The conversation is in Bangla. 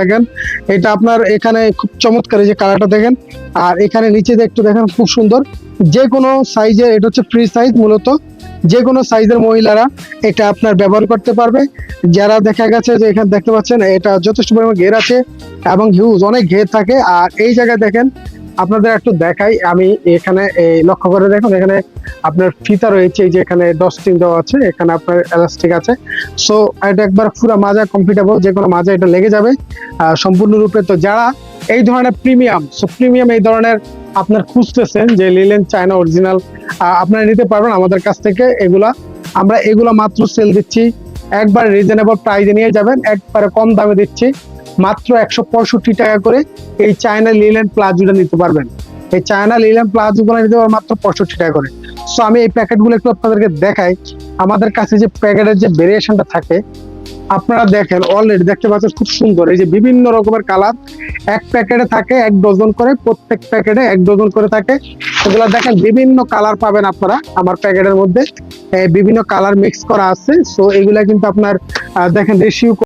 দেখেন, এটা আপনার এখানে খুব চমৎকার যে কালারটা দেখেন, আর এখানে নিচে একটু দেখেন খুব সুন্দর, যে কোনো সাইজের এটা হচ্ছে ফ্রি সাইজ মূলত, যে কোনো সাইজের মহিলারা এটা আপনার ব্যবহার করতে পারবে। যারা দেখা গেছে যে এখানে দেখতে পাচ্ছেন, এটা যথেষ্ট পরিমাণ ঘের আছে এবং হিউজ অনেক ঘের থাকে। আর এই জায়গায় দেখেন আপনাদের একটু দেখাই, আমি এখানে লক্ষ্য করে দেখুন, এখানে আপনার ফিতা রয়েছে, এই যে এখানে ডস্টিং দেওয়া আছে, এখানে আপনার এলাস্টিক আছে। সো এটা একবার পুরো মাজা কমফর্টেবল যে কোনো মাজা এটা লেগে যাবে। সম্পূর্ণরূপে তো যারা এই ধরনের প্রিমিয়াম সো প্রিমিয়াম এই ধরনের আপনার খুঁজতেছেন যে লিলেন চায়না অরিজিনাল আপনারা নিতে পারবেন আমাদের কাছ থেকে এগুলা। আমরা এগুলা মাত্র সেল দিচ্ছি, একবার রিজনেবল প্রাইসে নিয়ে যাবেন, একবারে কম দামে দিচ্ছি। মাত্র একশো পঁয়ষট্টি টাকা করে এই চায়না লিলেন প্লাজোটা নিতে পারবেন। এই চায়না লিলেন প্লাজোগুলো নিতে পারবেন মাত্র পঁয়ষট্টি টাকা করে। সো আমি এই প্যাকেটগুলো একটু আপনাদেরকে দেখাই। আমাদের কাছে যে প্যাকেটের যে ভেরিয়েশনটা থাকে, আপনারা দেখেন অলরেডি দেখতে পাচ্ছেন খুব সুন্দর। এই যে বিভিন্ন রকমের কালার এক প্যাকেটে থাকে এক ডজন করে, প্রত্যেক প্যাকেটে এক ডজন করে থাকে। এগুলো দেখেন বিভিন্ন কালার পাবেন আপনারা। আমার প্যাকেটের মধ্যে বিভিন্ন কালার মিক্স করা আছে। সো এগুলা কিন্তু আপনার দেখেন রেশিও